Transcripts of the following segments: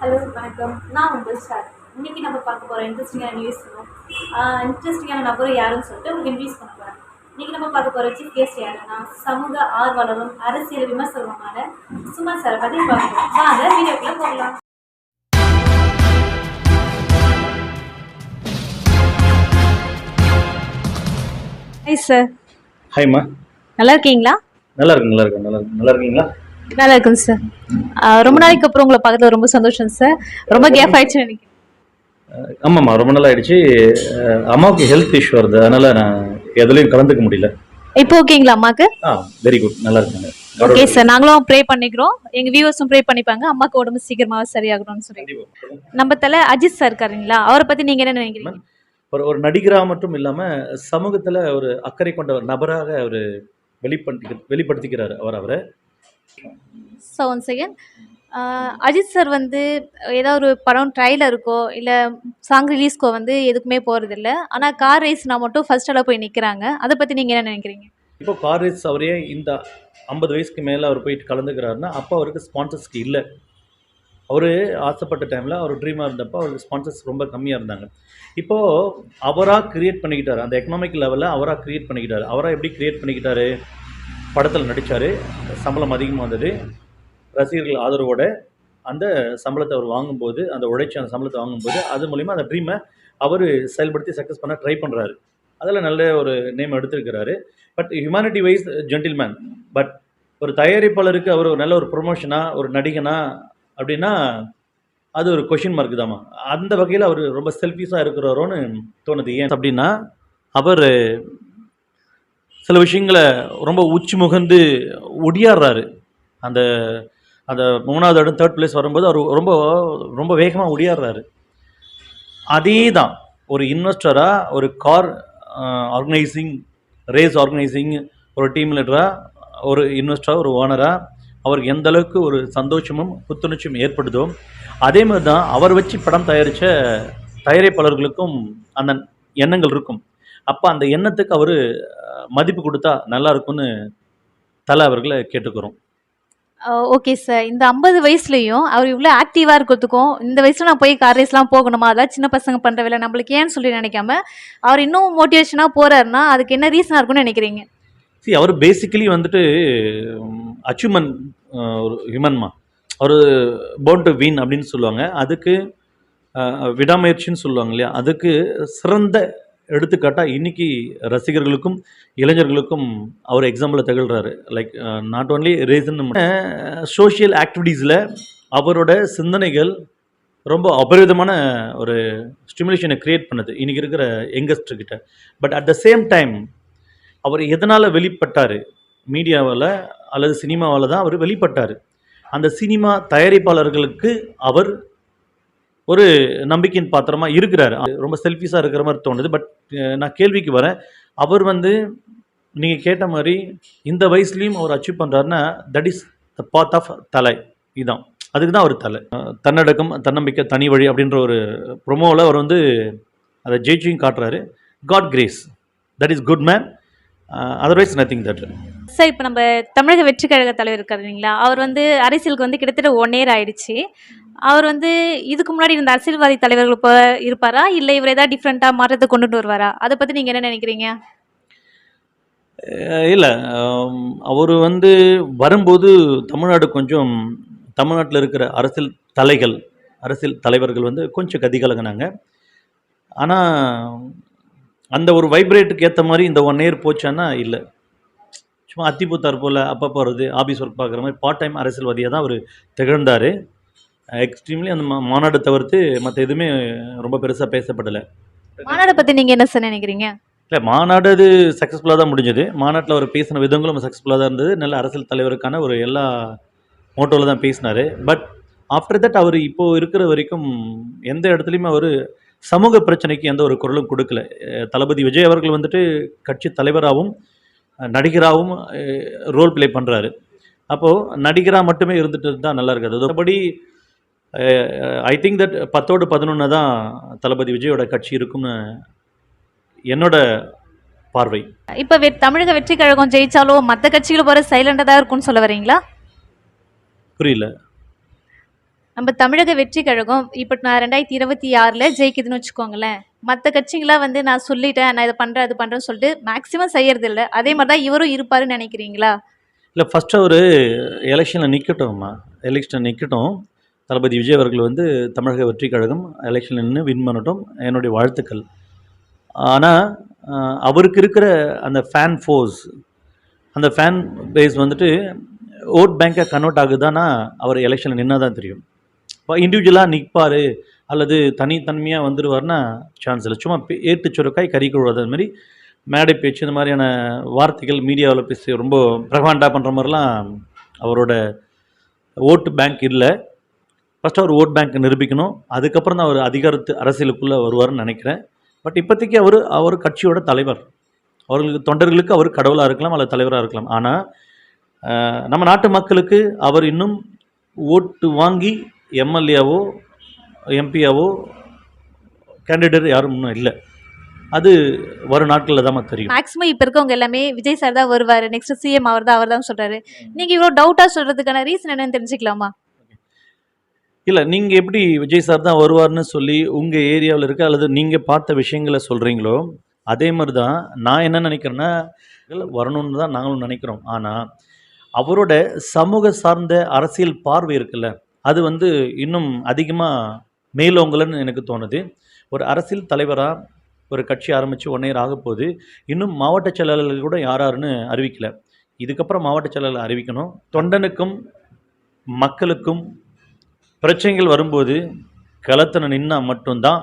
Hello வணக்கம். நான் உங்கள் சார் இன்னைக்கு நம்ம பார்க்க போகிற இன்ட்ரெஸ்டிங்கான நியூஸ் இன்ட்ரெஸ்டிங்கான நபரும் யாருன்னு சொல்லிட்டு உங்களுக்கு இன்ட்ரடியூஸ் பண்ண போகிறேன் இன்னைக்கு நம்ம பார்க்க போகிற சீஃப் கெஸ்ட் யாருன்னா சமூக ஆர்வலரும் அரசியல் விமர்சகருமான சுமன் சாரை பற்றி பார்க்கலாம் வாங்க வீடியோக்குள்ளே போகலாம். ஹாய் சார் ஹாய்மா நல்லா இருக்கீங்களா? நல்லா இருக்கு நல்லா இருக்கு நல்லா இருக்கு நல்லா இருக்கீங்களா? நல்லா இருக்குங்க சார் ரொம்ப நாளைக்கு அப்புறம் உங்களை பார்க்கறது ரொம்ப சந்தோஷம் சார் ரொம்ப கேப் ஆயிடுச்சு நினைக்கிறேன். ஆமாம்மா ரொம்ப நாள் ஆயிடுச்சு. அம்மாவுக்கு ஹெல்த் இஷ்யூ வருது. அதனால நான் எதுலையும் கலந்துக்க முடியல. இப்போ ஓகேங்களா அம்மாக்கு? ஆ வெரி குட் நல்லா இருக்காங்க ஓகே சார் நாங்களும் ப்ரே பண்ணிக்கிறோம். எங்க வியூவர்ஸும் ப்ரே பண்ணிப்பாங்க. அம்மாக்கு உடம்பு சீக்கிரமா சரியாகணும்னு சொல்லி. நம்ம தலை அஜித் சார் இருக்காருங்களா? அவரை பத்தி நீங்க என்ன நினைக்கிறீங்க? ஒரு ஒரு நடிகராக மட்டும் இல்லாம சமூகத்துல ஒரு அக்கறை கொண்ட ஒரு நபராக அவர் வெளிப்படுத்தி வெளிப்படுத்திக்கிறாரு. அவர் அவரை. So once second Ajith sir வந்து ஏதாவது ஒரு படம் ட்ரைலருக்கோ இல்லை சாங் ரிலீஸ்க்கோ வந்து எதுக்குமே போகிறதில்ல ஆனால் கார் ரேஸ்னா மட்டும் ஃபர்ஸ்ட் போய் நிற்கிறாங்க அதை பற்றி நீங்கள் என்ன நினைக்கிறீங்க? இப்போ கார் ரேஸ் அவரே இந்த ஐம்பது வயசுக்கு மேலே அவர் போயிட்டு கலந்துக்கிறாருன்னா அப்போ அவருக்கு ஸ்பான்சர்ஸ்க்கு இல்லை. அவர் ஆசைப்பட்ட டைமில் அவர் ட்ரீமாக இருந்தப்போ அவருக்கு ஸ்பான்சர்ஸ் ரொம்ப கம்மியாக இருந்தாங்க. இப்போது அவராக கிரியேட் பண்ணிக்கிட்டார். அந்த எக்கனாமிக் லெவலில் அவராக கிரியேட் பண்ணிக்கிட்டார். அவராக எப்படி கிரியேட் பண்ணிக்கிட்டாரு? படத்தில் நடித்தார் சம்பளம் அதிகமாக வந்தது. ரசிகர்கள் ஆதரவோட அந்த சம்பளத்தை அவர் வாங்கும்போது அந்த உழைச்சி அந்த சம்பளத்தை வாங்கும்போது அது மூலிமா அந்த ட்ரீமை அவர் செயல்படுத்தி சக்ஸஸ் பண்ண ட்ரை பண்ணுறாரு அதில் நல்ல ஒரு name எடுத்திருக்கிறாரு. But humanity wise gentleman but ஒரு தயாரிப்பாளருக்கு அவர் ஒரு நல்ல ஒரு ப்ரொமோஷனாக ஒரு நடிகனா அப்படின்னா அது ஒரு கொஷின் மார்க் தாம்மா. அந்த வகையில் அவர் ரொம்ப செல்ஃபிஷாக இருக்கிறாரோன்னு தோணுது. ஏன் அப்படின்னா அவர் சில விஷயங்களை ரொம்ப உச்சி முகந்து ஒடியாடுறாரு. அந்த அந்த மூணாவது இடம் தேர்ட் பிளேஸ் வரும்போது அவர் ரொம்ப ரொம்ப வேகமாக ஒடியாடுறாரு. அதே தான் ஒரு இன்வெஸ்டராக ஒரு கார் ஆர்கனைசிங் ரேஸ் ஆர்கனைசிங் ஒரு டீம் லீடராக ஒரு இன்வெஸ்டராக ஒரு ஓனராக அவருக்கு எந்த அளவுக்கு ஒரு சந்தோஷமும் புத்துணர்ச்சியும் ஏற்படுதோ அதே மாதிரி தான் அவர் வச்சு படம் தயாரித்த தயாரிப்பாளர்களுக்கும் அந்த எண்ணங்கள் இருக்கும். அப்போ அந்த எண்ணத்துக்கு அவர் மதிப்பு கொடுத்தா நல்லா இருக்கும்னு தலை அவர்களை கேட்டுக்கிறோம். Okay sir. இந்த ஐம்பது வயசுலயும் அவர் இவ்வளோ ஆக்டிவா இருக்கிறதுக்கும் இந்த வயசுல நான் போய் கார் ரேஸ்லாம் போகணுமா? அதான் சின்ன பசங்க பண்ற வேலை நம்மளுக்கு ஏன்னு சொல்லி நினைக்காம அவர் இன்னும் மோட்டிவேஷனா போறாருன்னா அதுக்கு என்ன ரீசனா இருக்கும்னு நினைக்கிறீங்க? சி அவர் பேசிக்கலி வந்துட்டு அச்சீவ்மெண்ட் ஒரு ஹியூமன்மா அவர் போன் டு வின் அப்படின்னு சொல்லுவாங்க. அதுக்கு விடாமுயற்சின்னு சொல்லுவாங்க இல்லையா? அதுக்கு சிறந்த எடுத்துக்காட்டாக இன்றைக்கி ரசிகர்களுக்கும் இளைஞர்களுக்கும் அவர் எக்ஸாம்பிளில் திகழ்கிறாரு like not only reason social ஆக்டிவிட்டீஸில் அவரோட சிந்தனைகள் ரொம்ப அபரிதமான ஒரு ஸ்டிமுலேஷனை க்ரியேட் பண்ணுது. இன்றைக்கி இருக்கிற யங்கஸ்டர்கிட்ட but at the same time அவர் எதனால் வெளிப்பட்டார்? மீடியாவில் அல்லது சினிமாவில் தான் அவர் வெளிப்பட்டார். அந்த சினிமா தயாரிப்பாளர்களுக்கு அவர் ஒரு நம்பிக்கையின் பாத்திரமாக இருக்கிறாரு. அது ரொம்ப செல்ஃபிஷாக இருக்கிற மாதிரி தோணுது. பட் நான் கேள்விக்கு வரேன். அவர் வந்து நீங்கள் கேட்ட மாதிரி இந்த வயசுலேயும் அவர் அச்சீவ் பண்ணுறாருன்னா that is the path of Thala. இதுதான் அதுக்கு தான் அவர் தலை. தன்னடக்கம் தன்னம்பிக்கை தனி வழி அப்படின்ற ஒரு ப்ரொமோவில் அவர் வந்து அதை ஜெயிச்சியும் காட்டுறாரு. God grace that is good man otherwise nothing that sir இப்போ நம்ம தமிழக வெற்றி கழக தலைவர் இருக்காரு இல்லைங்களா? அவர் வந்து அரசியலுக்கு வந்து கிட்டத்தட்ட ஒன் இயர் ஆயிடுச்சு. அவர் வந்து இதுக்கு முன்னாடி இருந்த அரசியல்வாதி தலைவர்கள் இப்போ இருப்பாரா? இல்லை இவர் ஏதாவது டிஃப்ரெண்ட்டாக மாற்றத்தை கொண்டுட்டு வருவாரா? அதை பற்றி நீங்கள் என்ன நினைக்கிறீங்க? இல்லை அவர் வந்து வரும்போது தமிழ்நாடு கொஞ்சம் தமிழ்நாட்டில் இருக்கிற அரசியல் தலைகள் அரசியல் தலைவர்கள் வந்து கொஞ்சம் கதி கலங்கினாங்க ஆனால் அந்த ஒரு வைப்ரேட்டுக்கு ஏற்ற மாதிரி இந்த ஒன் இயர் போச்சான்னா இல்லை. சும்மா அத்திப்பூத்தார் போல் அப்பப்போ வருது ஆஃபீஸ் ஒர்க் பார்க்குற மாதிரி பார்ட் டைம் அரசியல்வாதியாக தான் அவர் திகழ்ந்தார். எக்ஸ்ட்ரீம்லி அந்த மாநாடு தவிர்த்து மற்ற எதுவுமே ரொம்ப பெருசாக பேசப்படலை. மாநாடை பற்றி நீங்கள் என்ன சார் நினைக்கிறீங்க? இல்லை மாநாடு அது சக்ஸஸ்ஃபுல்லாக தான் முடிஞ்சது. மாநாட்டில் அவர் பேசின விதங்களும் சக்ஸஸ்ஃபுல்லாக தான் இருந்தது. நல்ல அரசியல் தலைவருக்கான ஒரு எல்லா மோட்டோவில் தான் பேசினார். பட் ஆஃப்டர் தட் அவர் இப்போது இருக்கிற வரைக்கும் எந்த இடத்துலையுமே அவர் சமூக பிரச்சனைக்கு எந்த ஒரு குரலும் கொடுக்கல. தளபதி விஜய் அவர்கள் வந்துட்டு கட்சி தலைவராகவும் நடிகராகவும் ரோல் ப்ளே பண்ணுறாரு அப்போது நடிகராக மட்டுமே இருந்துட்டு தான் நல்லா இருக்காது. அதுபடி ஐ திங்க் தட் பத்தோடு பதினொன்று தான் தளபதி விஜயோட கட்சி இருக்கும்னு என்னோட பார்வை. இப்போ தமிழக வெற்றி கழகம் ஜெயிச்சாலும் மற்ற கட்சிகள் போகிற சைலண்டாக தான் இருக்கும்னு சொல்ல வரீங்களா? புரியல. நம்ம தமிழக வெற்றி கழகம் இப்போ நான் ரெண்டாயிரத்தி இருபத்தி ஆறில் ஜெயிக்குதுன்னு வச்சுக்கோங்களேன். மற்ற கட்சிங்களாம் வந்து நான் சொல்லிட்டேன் நான் இதை பண்ணுறேன் அது பண்ணுறேன்னு சொல்லிட்டு மேக்ஸிமம் செய்யறதில்ல. அதே மாதிரி தான் இவரும் இருப்பாருன்னு நினைக்கிறீங்களா? இல்லை ஃபஸ்ட்டு அவர் எலெக்ஷனில் நிற்கட்டும்மா எலெக்ஷனில் நிற்கட்டும் தளபதி விஜய் அவர்கள் வந்து தமிழக வெற்றி கழகம் எலெக்ஷனில் நின்று வின் பண்ணட்டும். என்னுடைய வாழ்த்துக்கள். ஆனால் அவருக்கு இருக்கிற அந்த ஃபேன் ஃபோர்ஸ் அந்த ஃபேன் பேஸ் வந்துட்டு ஓட் பேங்காக கன்வெர்ட் ஆகுதானா அவர் எலெக்ஷனில் நின்னால் தான் தெரியும். இண்டிவிஜுவலாக நிற்பார் அல்லது தனித்தன்மையாக வந்துடுவார்னா சான்ஸ் இல்லை. சும்மா பே- ஏட்டு சுரக்காய் கறி கழுவாது அது மாதிரி மேடை பேச்சு இந்த மாதிரியான வார்த்தைகள் மீடியாவில் பேசி ரொம்ப பிரகாண்டா பண்ணுற மாதிரிலாம் அவரோட ஓட்டு பேங்க் இல்லை. ஃபஸ்ட்டு அவர் ஓட் பேங்க் நிரூபிக்கணும். அதுக்கப்புறம் தான் அவர் அதிகாரத்து அரசியலுக்குள்ளே வருவார்னு நினைக்கிறேன். பட் இப்போதைக்கு அவர் அவர் கட்சியோட தலைவர். அவர்களுக்கு தொண்டர்களுக்கு அவர் கடவுளாக இருக்கலாம் அல்லது தலைவராக இருக்கலாம். ஆனால் நம்ம நாட்டு மக்களுக்கு அவர் இன்னும் ஓட்டு வாங்கி எம்எல்ஏவோ எம்பியாவோ கேண்டிடேட் யாரும் இன்னும் இல்லை. அது வரும் நாட்களில் தான் தெரியும். மேக்ஸிமம் இப்போ இருக்கவங்க எல்லாமே விஜய் சார் தான் வருவார் நெக்ஸ்ட் சிஎம் அவர் தான் அவர் தான் சொல்கிறாரு நீங்கள் இவ்வளோ டவுட்டாக சொல்கிறதுக்கான ரீசன் என்னன்னு தெரிஞ்சுக்கலாமா? இல்லை நீங்கள் எப்படி விஜய் சார் தான் வருவார்னு சொல்லி உங்கள் ஏரியாவில் இருக்க அல்லது நீங்கள் பார்த்த விஷயங்களை சொல்கிறீங்களோ அதே மாதிரி தான் நான் என்ன நினைக்கிறேன்னா வரணும்னு தான் நாங்களும் நினைக்கிறோம். ஆனால் அவரோட சமூக சார்ந்த அரசியல் பார்வை இருக்குல்ல அது வந்து இன்னும் அதிகமாக மேலோங்கலன்னு எனக்கு தோணுது. ஒரு அரசியல் தலைவராக ஒரு கட்சி ஆரம்பித்து ஒன் இயர் ஆக இன்னும் மாவட்ட செயலாளர்கள் கூட யார் யாருன்னு அறிவிக்கலை. இதுக்கப்புறம் மாவட்ட செயலாளர் அறிவிக்கணும். தொண்டனுக்கும் மக்களுக்கும் பிரச்சனைகள் வரும்போது களத்தில் நின்னா மட்டும்தான்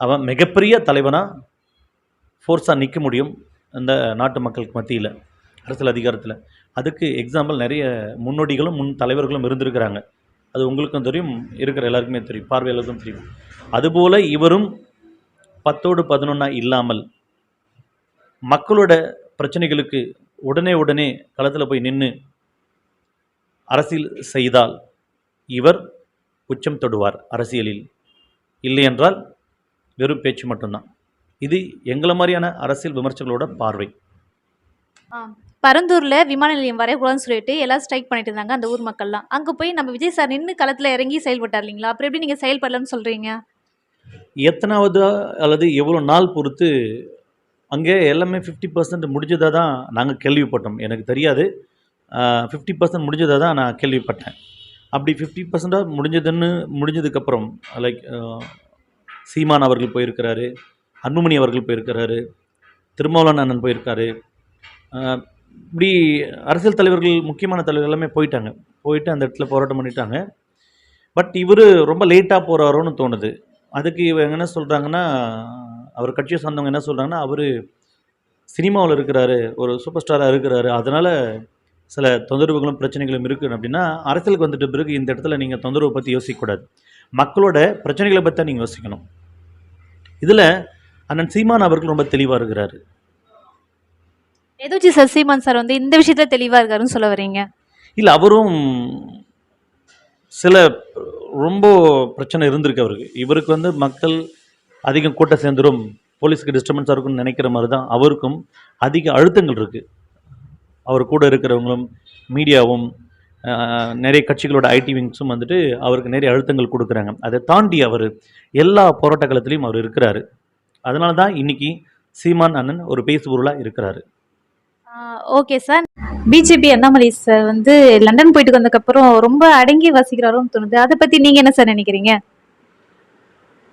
அவன் மிகப்பெரிய தலைவனாக ஃபோர்ஸாக நிற்க முடியும் அந்த நாட்டு மக்களுக்கு மத்தியில் அரசியல் அதிகாரத்தில். அதுக்கு எக்ஸாம்பிள் நிறைய முன்னோடிகளும் முன் தலைவர்களும் இருந்திருக்கிறாங்க. அது உங்களுக்கும் தெரியும் இருக்கிற எல்லாருக்குமே தெரியும் பார்வையாளருக்கும் தெரியும். அதுபோல் இவரும் பத்தோடு பதினொன்னா இல்லாமல் மக்களோட பிரச்சனைகளுக்கு உடனே உடனே களத்தில் போய் நின்று அரசியல் செய்தால் இவர் உச்சம் தொடுவார் அரசியலில். இல்லையென்றால் வெறும் பேச்சு மட்டும்தான். இது எங்களை மாதிரியான அரசியல் விமர்சகர்களோட பார்வை. பரந்தூரில் விமான நிலையம் வரையக்கூடாதுன்னு சொல்லிட்டு எல்லாம் ஸ்ட்ரைக் பண்ணிட்டு இருந்தாங்க அந்த ஊர் மக்கள்லாம். அங்கே போய் நம்ம விஜய் சார் நின்று களத்தில் இறங்கி செயல்பட்டார் இல்லைங்களா? அப்புறம் எப்படி நீங்கள் செயல்படலன்னு சொல்கிறீங்க எத்தனாவது அல்லது எவ்வளோ நாள் பொறுத்து அங்கே எல்லாமே ஃபிஃப்டி பர்சன்ட் முடிஞ்சதாக தான் நாங்கள் கேள்விப்பட்டோம். எனக்கு தெரியாது. ஃபிஃப்டி பர்சன்ட் முடிஞ்சதாக தான் நான் கேள்விப்பட்டேன். அப்படி ஃபிஃப்டி பர்சண்ட்டாக முடிஞ்சதுன்னு முடிஞ்சதுக்கப்புறம் லைக் சீமான் அவர்கள் போயிருக்கிறாரு அன்புமணி அவர்கள் போயிருக்கிறாரு திருமாவளவன் அண்ணன் போயிருக்காரு. இப்படி அரசியல் தலைவர்கள் முக்கியமான தலைவர்கள் எல்லாமே போயிட்டாங்க. போயிட்டு அந்த இடத்துல போராட்டம் பண்ணிட்டாங்க. பட் இவர் ரொம்ப லேட்டாக போகிறாரோன்னு தோணுது. அதுக்கு இவங்க என்ன சொல்கிறாங்கன்னா அவர் கட்சியை சார்ந்தவங்க என்ன சொல்கிறாங்கன்னா அவர் சினிமாவில் இருக்கிறாரு ஒரு சூப்பர் ஸ்டாராக இருக்கிறாரு. அதனால் சில தொந்தரவுகளும் பிரச்சனைகளும் இருக்குது அப்படின்னா அரசியலுக்கு வந்துட்ட பிறகு இந்த இடத்துல நீங்கள் தொந்தரவை பற்றி யோசிக்கக்கூடாது மக்களோட பிரச்சனைகளை பற்றி தான் நீங்கள் யோசிக்கணும். இதில் அண்ணன் சீமான் அவர்கள் ரொம்ப தெளிவாக இருக்கிறாரு. எதோச்சி சார் சீமான் சார் வந்து இந்த விஷயத்தில் தெளிவாக இருக்காருன்னு சொல்ல வரீங்க. இல்லை அவரும் சில ரொம்ப பிரச்சனை இருந்திருக்கு அவருக்கு. இவருக்கு வந்து மக்கள் அதிகம் கூட்டம் சேர்ந்துரும் போலீஸுக்கு டிஸ்டர்பன்ஸாக இருக்கும்னு நினைக்கிற மாதிரி தான் அவருக்கும் அதிக அழுத்தங்கள் இருக்குது அவர் கூட இருக்கிறவங்களும் மீடியாவும் நிறைய கட்சிகளோட ஐடி விங்ஸும் வந்துட்டு அவருக்கு நிறைய அழுத்தங்கள் கொடுக்குறாங்க. அதை தாண்டி அவர் எல்லா போராட்ட காலத்துலேயும் அவர் இருக்கிறாரு. அதனால தான் இன்னைக்கு சீமான் அண்ணன் ஒரு பேசுபொருளாக இருக்கிறாரு. Okay sir BJP Annamalai sir வந்து லண்டன் போயிட்டு வந்ததுக்கப்புறம் ரொம்ப அடங்கி வசிக்கிறாரோன்னு தோணுது. அதை பற்றி நீங்கள் என்ன சார் நினைக்கிறீங்க?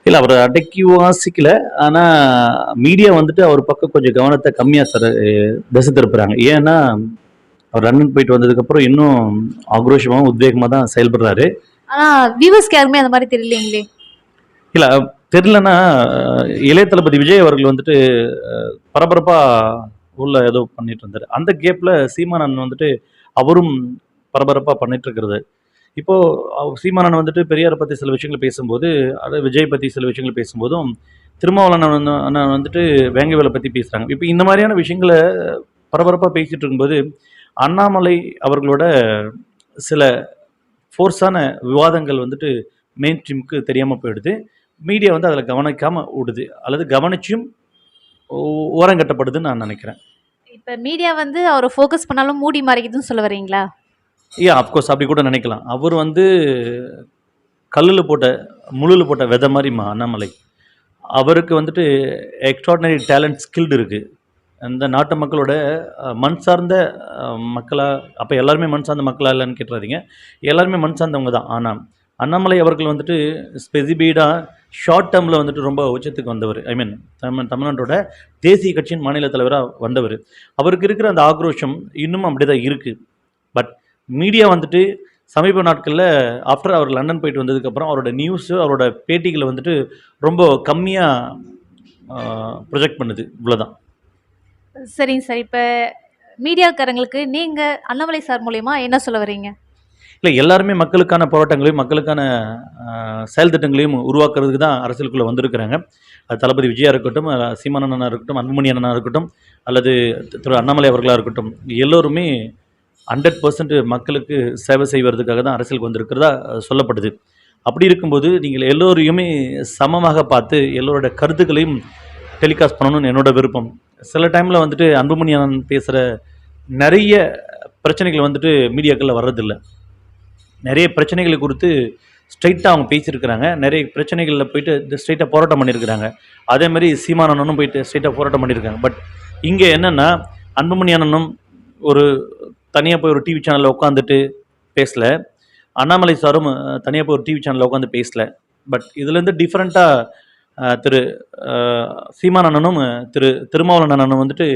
இல்லை அவர் அடக்கி வாசிக்கல. ஆனால் மீடியா வந்துட்டு அவர் பக்கம் கொஞ்சம் கவனத்தை கம்மியாக சார் திசை திருப்புறாங்க. ஏன்னா அவர் லண்டன் போயிட்டு வந்ததுக்கப்புறம் இன்னும் ஆக்ரோஷமாக உத்வேகமாக தான் செயல்படுறாரு. ஆனால் வியூவர்ஸ்க்கு யாருமே அந்த மாதிரி தெரியலைங்களே. இல்லை தெரிலனா இளைய தளபதி விஜய் அவர்கள் வந்துட்டு பரபரப்பாக உள்ள ஏதோ பண்ணிட்டு இருந்தார். அந்த கேப்பில் சீமானன் வந்துட்டு அவரும் பரபரப்பாக பண்ணிட்டு இருக்கிறது. இப்போது சீமானன் வந்துட்டு பெரியாரை பற்றி சில விஷயங்கள் பேசும்போது அதாவது விஜய் பற்றி சில விஷயங்கள் பேசும்போதும் திருமாவளவன் வந்து அண்ணன் வந்துட்டு வேங்கவேலை பற்றி பேசுகிறாங்க இப்போ இந்த மாதிரியான விஷயங்களை பரபரப்பாக பேசிகிட்டு இருக்கும்போது அண்ணாமலை அவர்களோட சில ஃபோர்ஸான விவாதங்கள் வந்துட்டு மெயின் ஸ்ட்ரீமுக்கு தெரியாமல் போயிடுது. மீடியா வந்து அதில் கவனிக்காமல் விடுது அல்லது கவனிச்சும் ஓரங்கட்டப்படுதுன்னு நான் நினைக்கிறேன். இப்போ மீடியா வந்து அவரை ஃபோக்கஸ் பண்ணாலும் மூடி மறைக்குதுன்னு சொல்ல வரீங்களா? ஏன் அஃப்கோர்ஸ் அப்படி கூட நினைக்கலாம். அவர் வந்து கல்லில் போட்ட முள்ளில் போட்ட விதை மாதிரிம்மா அண்ணாமலை. அவருக்கு வந்துட்டு எக்ஸ்ட்ராடினரி டேலண்ட் ஸ்கில்டு இருக்குது அந்த நாட்டு மக்களோட மண் சார்ந்த மக்களாக அப்போ எல்லாருமே மண் சார்ந்த மக்களா இல்லைன்னு கேட்டுறாதீங்க. எல்லாருமே மண் சார்ந்தவங்க தான். ஆனால் அண்ணாமலை அவர்கள் வந்துட்டு ஸ்பெசிபீடாக ஷார்ட் டேர்மில் வந்துட்டு ரொம்ப உச்சத்துக்கு வந்தவர். ஐ மீன் தமிழ் தமிழ்நாட்டோட தேசிய கட்சியின் மாநில தலைவராக வந்தவர். அவருக்கு இருக்கிற அந்த ஆக்ரோஷம் இன்னும் அப்படி தான் இருக்குது பட் மீடியா வந்துட்டு சமீப நாட்களில் ஆஃப்டர் அவர் லண்டன் போயிட்டு வந்ததுக்கப்புறம் அவரோட நியூஸு அவரோட பேட்டிகளை வந்துட்டு ரொம்ப கம்மியாக ப்ரொஜெக்ட் பண்ணுது. இவ்வளோதான் சரிங்க சார். இப்போ மீடியாக்காரங்களுக்கு நீங்கள் அண்ணாமலை சார் மூலயமா என்ன சொல்ல வரீங்க இல்லை எல்லாருமே மக்களுக்கான போராட்டங்களையும் மக்களுக்கான செயல்திட்டங்களையும் செயல் திட்டங்களையும் உருவாக்குறதுக்கு தான் அரசியலுக்குள்ளே வந்திருக்கிறாங்க. அது தளபதி விஜயா இருக்கட்டும் அஹ், சீமான் இருக்கட்டும் அன்புமணி அண்ணனாக இருக்கட்டும் அல்லது திரு அண்ணாமலை அவர்களாக இருக்கட்டும் எல்லோருமே ஹண்ட்ரட் பர்சன்ட் மக்களுக்கு சேவை செய்வதற்காக தான் அரசியலுக்கு வந்திருக்கிறதா சொல்லப்படுது. அப்படி இருக்கும்போது நீங்கள் எல்லோரையுமே சமமாக பார்த்து எல்லோரோட கருத்துக்களையும் டெலிகாஸ்ட் பண்ணணும்னு என்னோட விருப்பம். சில டைமில் வந்துட்டு அன்புமணி அண்ணன் பேசுகிற நிறைய பிரச்சனைகள் வந்துட்டு மீடியாக்களில் வர்றதில்லை. நிறைய பிரச்சனைகளை குறித்து ஸ்ட்ரைட்டாக அவங்க பேசியிருக்கிறாங்க. நிறைய பிரச்சனைகளில் போயிட்டு ஸ்ட்ரைட்டாக போராட்டம் பண்ணியிருக்கிறாங்க. அதே மாதிரி அண்ணனும் போயிட்டு ஸ்ட்ரைட்டாக போராட்டம் பண்ணியிருக்காங்க. பட் இங்கே என்னென்னா அன்புமணி அண்ணனும் ஒரு தனியாக போய் ஒரு டிவி சேனலில் உட்காந்துட்டு பேசல. அண்ணாமலை சாரும் தனியாக போய் ஒரு டிவி சேனலில் உட்காந்து பேசல. பட் இதுலேருந்து டிஃப்ரெண்ட்டாக திரு சீமானண்ணனும் அண்ணனும் திரு திருமாவளவன் அண்ணனும் வந்துட்டு